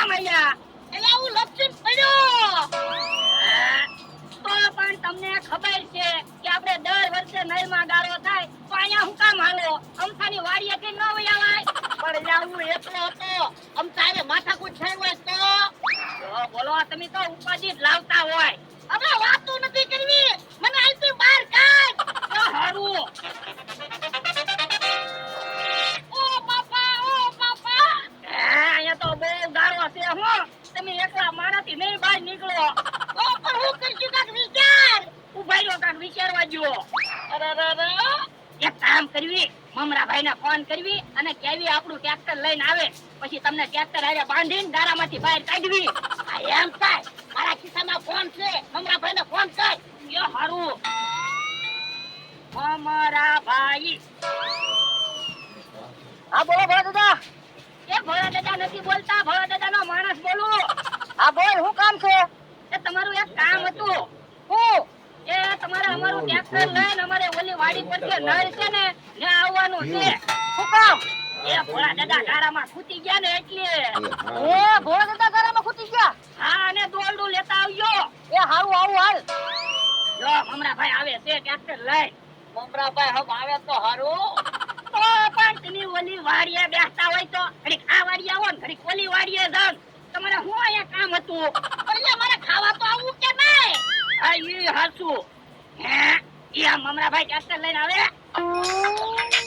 કામ આવ્યા તો પણ તમને ખબર છે કે આપણે દર વર્ષે નળમાં ગાળો થાય, તો અહીંયા હું કામ હાલો? અમથાની વાડીએ ન વયાવાય પણ લ્યા, હું એકલો હતો. અમથાને માથાકૂટ થયું હોય તો બોલો તમે તો ઉપાધિ લાવતા હોય. તમે એકલા મારાથી નહીં બહાર નીકળો. તો પણ હું કરશું કાક વિચાર? ઊભા રહ્યો કાંઈક વિચારવા જો અરે અરે એક કામ કરવી મમરાભાઈ ને ફોન કરવી અને કેવી આપણું ટ્રેક્ટર લઈને આવે. પછી તમને ટ્રેક્ટર હારે બાંધીને દારામાંથી બહાર કાઢવી. એમ થાય. મારા ખિસ્સામાં ફોન છે. મમરાભાઈને ફોન કર. એ હારું. મમરાભાઈ. હા બોલો બોલો દાદા. એ ભોળા દાદા નથી બોલતા. ભોળા દાદા નો માણસ બોલું. હા બોલ શું કામ છે? એ તમારું એક કામ હતું. હું? એ તમારે અમારું ટ્રેક્ટર લઈને અમારે ઓલી વાડી પર જે નળ છે ને ને આવવાનું છે. શું કામ? એ ભોળા દાદા ગારામાં ખૂટી ગયા ને એટલે. એ ભોળા દાદા ગારામાં ખૂટી ગયા? હા અને દોરડું લેતા આવજો. એ હારું આવું હાલ. જો મમરાભાઈ આવે છે ટ્રેક્ટર લઈ. મમરાભાઈ હમ આવે તો હારું. તો પણ તમે ઓલી વાડીએ બેસતા હોય તો ઘડીક આ વાડીએ આવો ને ઘડીક ઓલી વાડીએ જાવ તમારે શું અહીંયા કામ હતું? એટલે મારે ખાવા તો આવું કે નહીં? આ ઈ હાસુ. હે? ઈ આ મમરાભાઈ ટ્રેક્ટર લઈને આવે?